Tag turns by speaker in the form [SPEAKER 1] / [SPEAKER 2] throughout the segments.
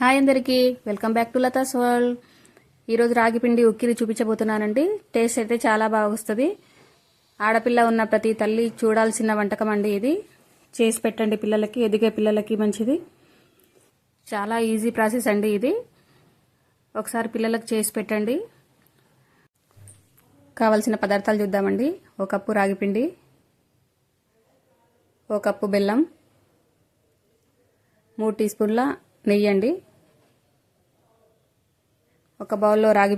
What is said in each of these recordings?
[SPEAKER 1] Hi అందరికీ. Welcome back to Latha's world ఈరోజు రాగిపిండి ఉక్కిరి చూపించబోతున్నానండి. టేస్ట్ అయితే చాలా బాగా వస్తుంది. ఆడపిల్ల ఉన్న ప్రతి తల్లి చూడాల్సిన వంటకం అండి ఇది. చేసి పెట్టండి పిల్లలకి ఎదిగే పిల్లలకి మంచిది. చాలా ఈజీ ప్రాసెస్ అండి ఇది. ఒకసారి పిల్లలకు చేసి పెట్టండి. కావలసిన పదార్థాలు చూద్దామండి. ఒక కప్పు రాగిపిండి ఒక కప్పు బెల్లం. మూడు టీ స్పూన్ల నెయ్యి అండి. ఒక బౌల్లో రాగి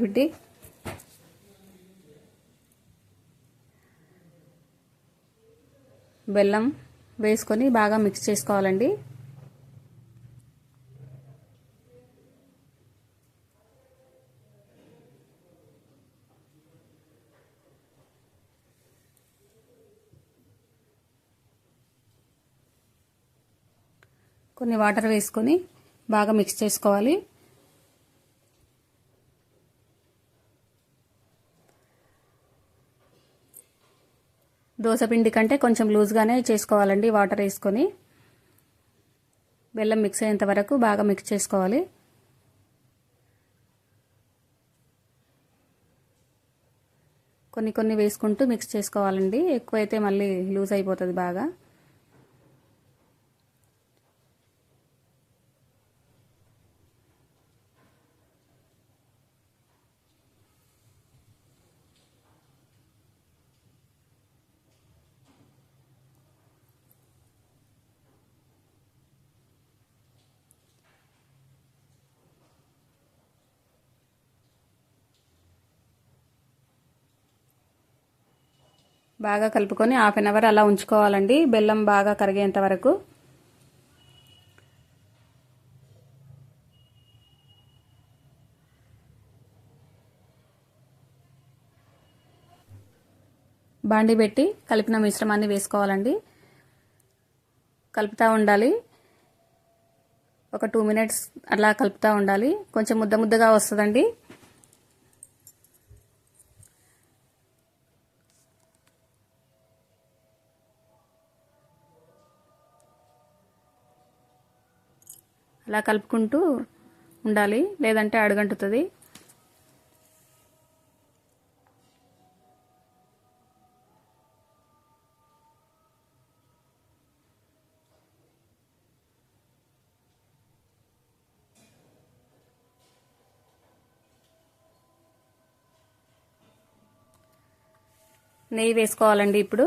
[SPEAKER 1] బెల్లం వేసుకొని బాగా మిక్స్ చేసుకోవాలండి. కొన్ని వాటర్ వేసుకొని బాగా మిక్స్ చేసుకోవాలి. పిండి కంటే కొంచెం లూజ్గానే చేసుకోవాలండి వాటర్ వేసుకొని. బెల్లం మిక్స్ అయ్యేంత వరకు బాగా మిక్స్ చేసుకోవాలి. కొన్ని కొన్ని వేసుకుంటూ మిక్స్ చేసుకోవాలండి. ఎక్కువైతే మళ్ళీ లూజ్ అయిపోతుంది బాగా. బాగా కలుపుకొని హాఫ్ అన్ అవర్ అలా ఉంచుకోవాలండి. బెల్లం బాగా కరిగేంత వరకు. బాండి పెట్టి కలిపిన మిశ్రమాన్ని వేసుకోవాలండి. కలుపుతూ ఉండాలి. ఒక టూ మినిట్స్ అలా కలుపుతూ ఉండాలి. కొంచెం ముద్ద ముద్దగా వస్తుందండి. అలా కలుపుకుంటూ ఉండాలి. లేదంటే అడుగంటుతుంది. నెయ్యి వేసుకోవాలండి ఇప్పుడు.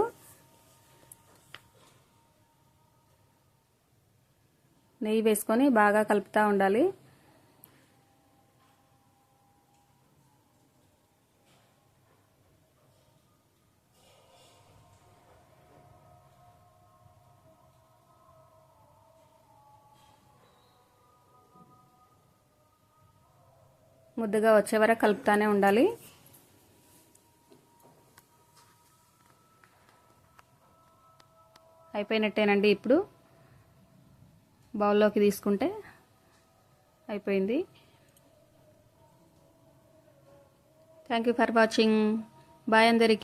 [SPEAKER 1] నెయ్యి వేసుకొని బాగా కలుపుతూ ఉండాలి. ముద్దగా వచ్చే వరకు కలుపుతానే ఉండాలి. అయిపోయినట్టేనండి ఇప్పుడు. బౌల్లోకి తీసుకుంటే అయిపోయింది. Thank you for watching bye అందరికీ.